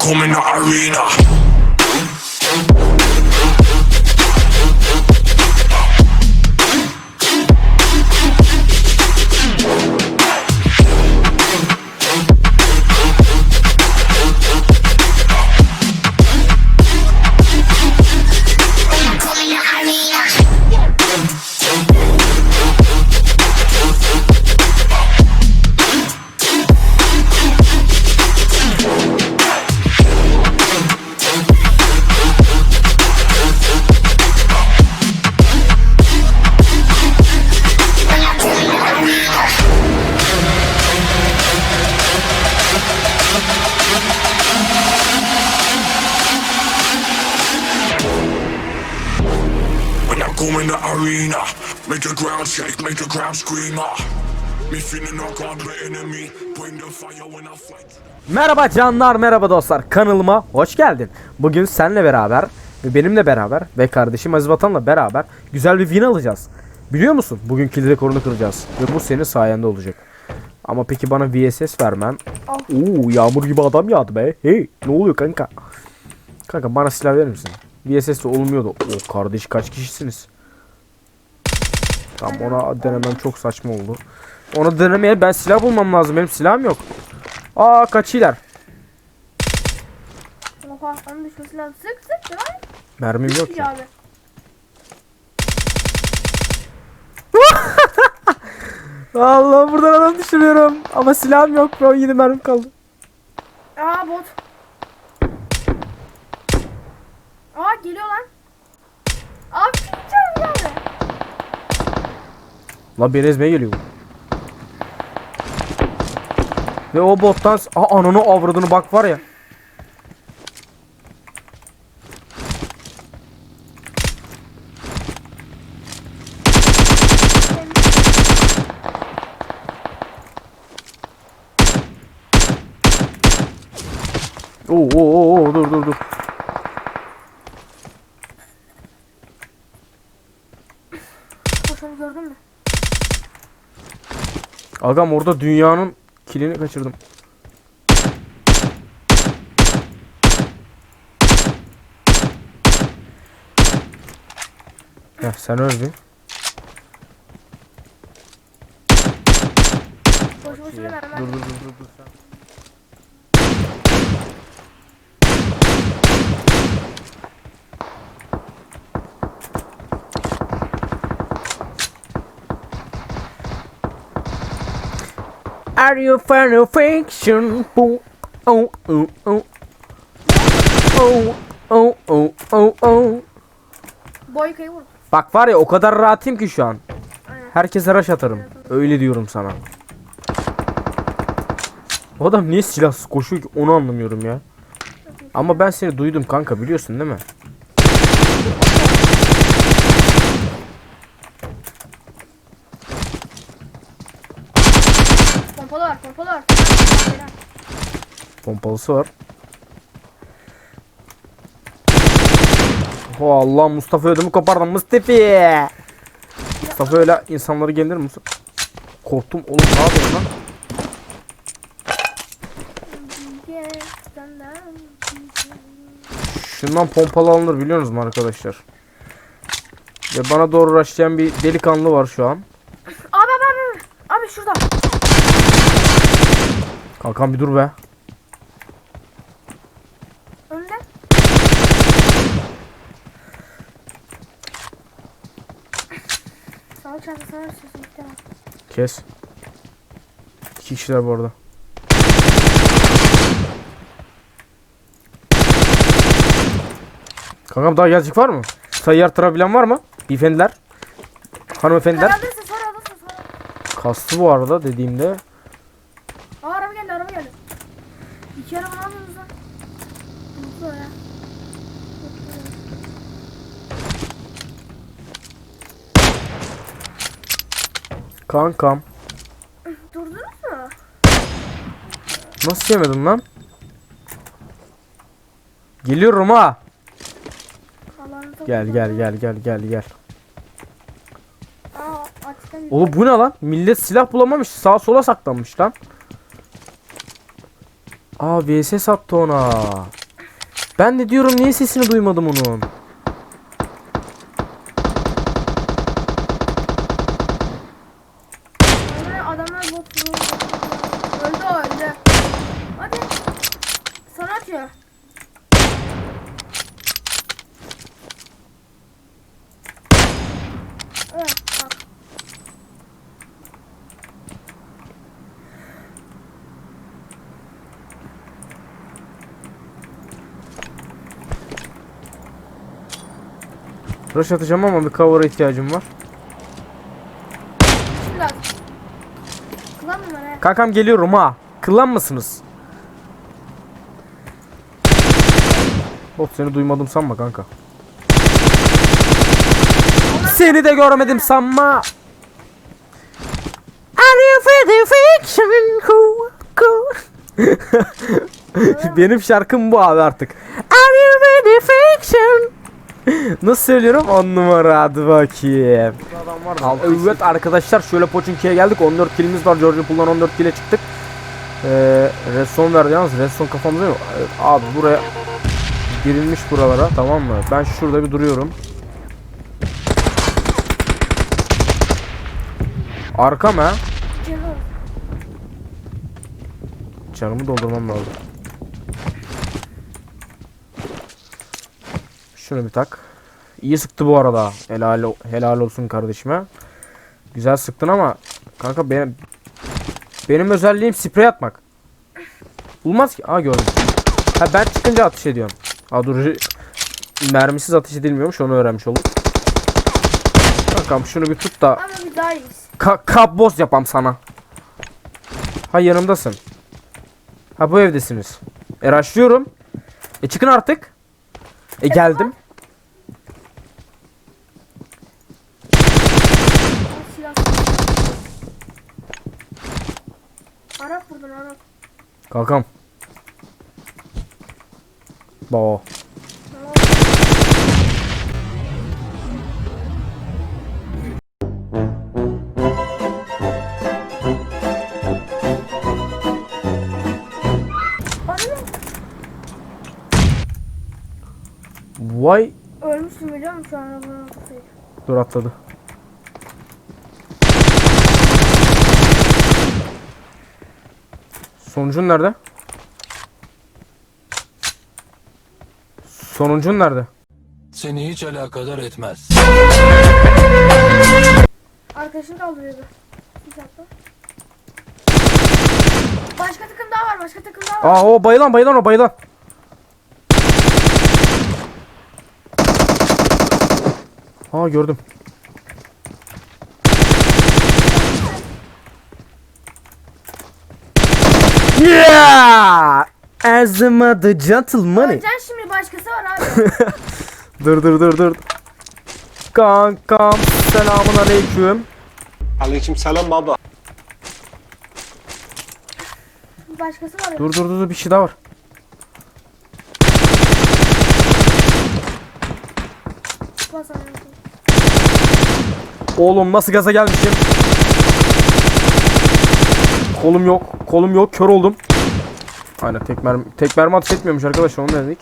come in the arena. Come in the arena, make the ground shake, make the ground scream. Ah, me feeling knock on the enemy, bring the fire when I fight. Merhaba canlar, merhaba dostlar. Kanalıma hoş geldin. Bugün seninle beraber ve benimle beraber ve kardeşim Aziz Vatan'la beraber güzel bir win alacağız. Biliyor musun? Bugün kill rekorunu kıracağız. Ve bu senin sayende olacak. Ama peki bana VSS vermen. Oo yağmur gibi adam yağdı be. Hey ne oluyor kanka? Kanka bana silah verir misin? VSS de olmuyordu. O kardeş kaç kişisiniz? Tamam ona denemem çok saçma oldu. Onu denemeye ben silah bulmam lazım. Benim silahım yok. Aa kaçıyorlar. Oha onun düşmesi lazım. Sık sık lan. Mermim yok. Abi. Allah buradan adam düşürüyorum. Ama silahım yok ve 17 mermim kaldı. Aa bot. Aa geliyor lan. Abi gideceğim yani. La beni ezmeye geliyor. Ve o bottan Aa, ananı avradını bak var ya. Oo oo oo oo, dur dur dur. Koşanı gördün mü? Agam orada dünyanın kilini kaçırdım. Ya sen öl bir. Boşu boşuna mermer. Dur dur dur dur dur sen. Are you fan of fiction? Boom. Oh oh oh. Oh oh oh oh oh. Vur. Bak var ya o kadar rahatım ki şu an. Aynen. Herkese rush atarım. Öyle diyorum sana. O adam niye silahsız koşuyor ki onu anlamıyorum ya. Ama ben seni duydum kanka biliyorsun değil mi? Pompalı var pompalı var. Pompalısı var. Oh Allah Mustafa ödümü kopardım Mustafa. Mustafa öyle insanları gelir mi? Korktum oğlum ne yapıyorsun lan? Şundan pompalı alınır biliyor musunuz arkadaşlar? Ve bana doğru rushlayan bir delikanlı var şu an. Abi abi abi. Abi şurada. Kalkan bir dur be. Kes. İki kişiler bu arada. Kankam daha gelecek var mı? Sayı artırabilen var mı? Beyefendiler. Hanımefendiler. Alırsın sonra alırsın sonra. Kastı bu arada dediğimde. Aa araba geldi araba geldi. İki araba ne yapıyorsunuz lan? Mutlu ya. Kankam. Durdunuz mu? Nasıl yemedin lan? Geliyorum ha. Gel gel gel gel gel gel. Aa. Oğlum bu ne lan? Millet silah bulamamış. Sağa sola saklanmış lan. Aa VS sattı ona. Ben de diyorum niye sesini duymadım onun. Evet bak. Rush atacağım ama bir cover'a ihtiyacım var. Şimdi? Kankam geliyorum ha. Kıllan mısınız? Bot seni duymadım sanma kanka. Seni de görmedim sanma. Are you for the fiction? Benim şarkım bu abi artık. Are you for the fiction? Nasıl söylüyorum? 10 numara hadi bakayım. Al, evet arkadaşlar şöyle Pochinki'ye geldik. 14 kilimiz var. George Pool'dan 14 kile çıktık. Ee, Redstone verdi yalnız. Redstone kafamıza yok. Evet, abi buraya girilmiş buralara tamam mı? Ben şurada bir duruyorum. Arkam ha. Canım. Canımı doldurmam lazım. Şunu bir tak. İyi sıktı bu arada. Helal helal olsun kardeşime. Güzel sıktın ama kanka benim benim özelliğim sprey atmak. Bulmaz ki. Aa gördüm. Ha ben çıkınca ateş ediyorum. Aa dur. Mermisiz ateş edilmiyormuş onu öğrenmiş oldum. Kankam şunu bir tut da Ama bir daha iyiyiz. Ka kabboz yapam sana. Ha yanımdasın. Ha bu evdesiniz. E rushlıyorum. E çıkın artık. E geldim. Arap. Kalkam. Anne. Vay. Ölmüşsün biliyor musun şu an arabanın? Dur atladı. Sonucun nerede? Sonucun nerede? Seni hiç alakadar etmez. Arkadaşın kaldırıyordu. Bir dakika. Başka takım daha var, başka takım daha var. Aa o bayılan bayılan o bayılan. Aa gördüm. Yeah! As a mother gentleman. Öleceksin şimdi başkası var abi. dur dur dur dur. Kankam selamun aleyküm. Aleyküm selam baba. başkası var. Dur dur dur dur, bir şey daha var. Oğlum nasıl gaza gelmişim. Kolum yok. Kolum yok. Kör oldum. Aynen tek mermi, tek mermi ateş etmiyormuş arkadaşlar onu dedik.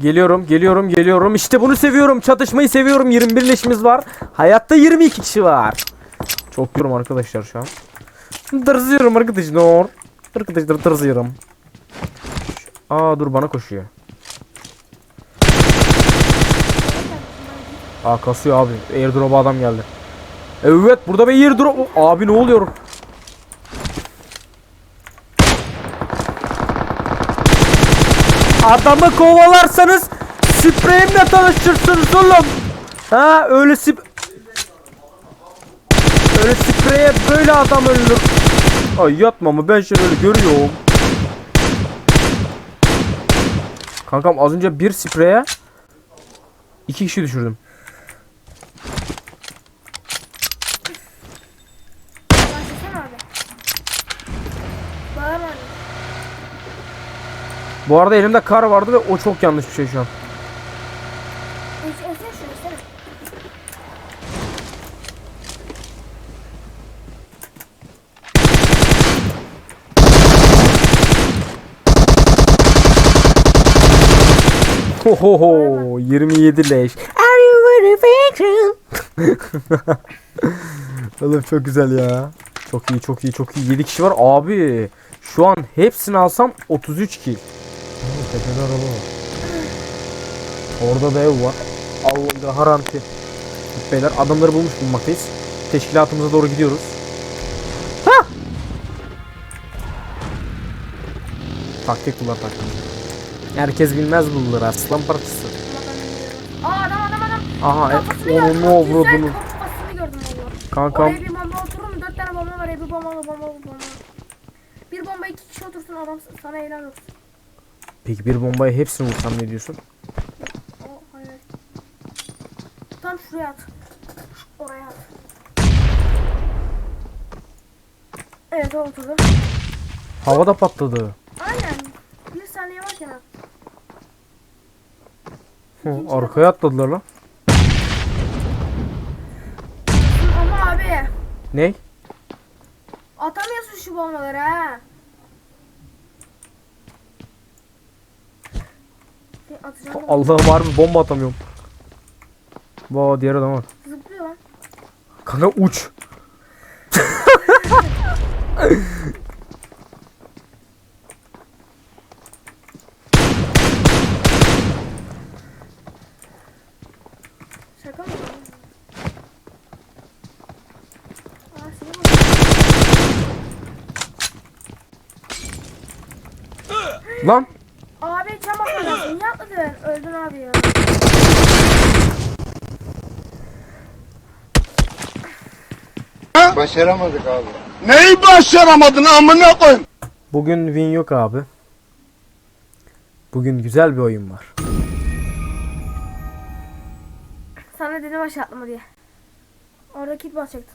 Geliyorum, geliyorum, geliyorum. İşte bunu seviyorum. Çatışmayı seviyorum. 21 leşimiz var. Hayatta 22 kişi var. Çok yorum arkadaşlar şu an. Dırzıyorum arkadaşlar. Arkadaşlar dırzıyorum. Aa dur bana koşuyor. Aa kasıyor abi. Airdrop'a adam geldi. Evet burada bir airdrop. Abi ne oluyor? Adamı kovalarsanız spreyimle tanışırsınız oğlum. Ha öyle sip... Öyle spreye böyle adam ölür. Ay yatma mı ben şöyle görüyorum. Kankam az önce bir spreye iki kişi düşürdüm. Bu arada elimde kar vardı ve o çok yanlış bir şey şu an. Ohoho 27 leş. Are you ready fiction? Oğlum çok güzel ya. Çok iyi çok iyi çok iyi. 7 kişi var abi. Şu an hepsini alsam 33 kill. Tepede araba var. Orada da ev var. Allah garanti. Beyler adamları bulmuş bulmaktayız. Teşkilatımıza doğru gidiyoruz. Ha! Taktik bunlar taktik. Herkes bilmez bunları aslan parçası. Aa adam adam adam. Aha onu ne valla. Kankam Oraya bir bomba oturur mu? Dört tane bomba var. Bir bomba bomba bomba. Bir bomba iki kişi otursun adam sana helal olsun. Peki bir bombaya hepsini vursam ne diyorsun? O hayır. Tam şuraya at. Oraya at. Evet o oturdu. Havada patladı. Aynen. Bir saniye varken at. Hı, arkaya atladılar lan. Ama abi. Ne? Atamıyorsun şu bombaları ha. Atacağım. Allah'ım var mı bomba atamıyorum. Vaa diğer adam var. Zıplıyor lan. Kanka uç. Şaka mı? Lan. Niye atladın? Öldün abi ya. Başaramadık abi. Neyi başaramadın amına koyayım? Bugün win yok abi. Bugün güzel bir oyun var. Sana dedim aşağı atlama diye. Orada kit basacaktım.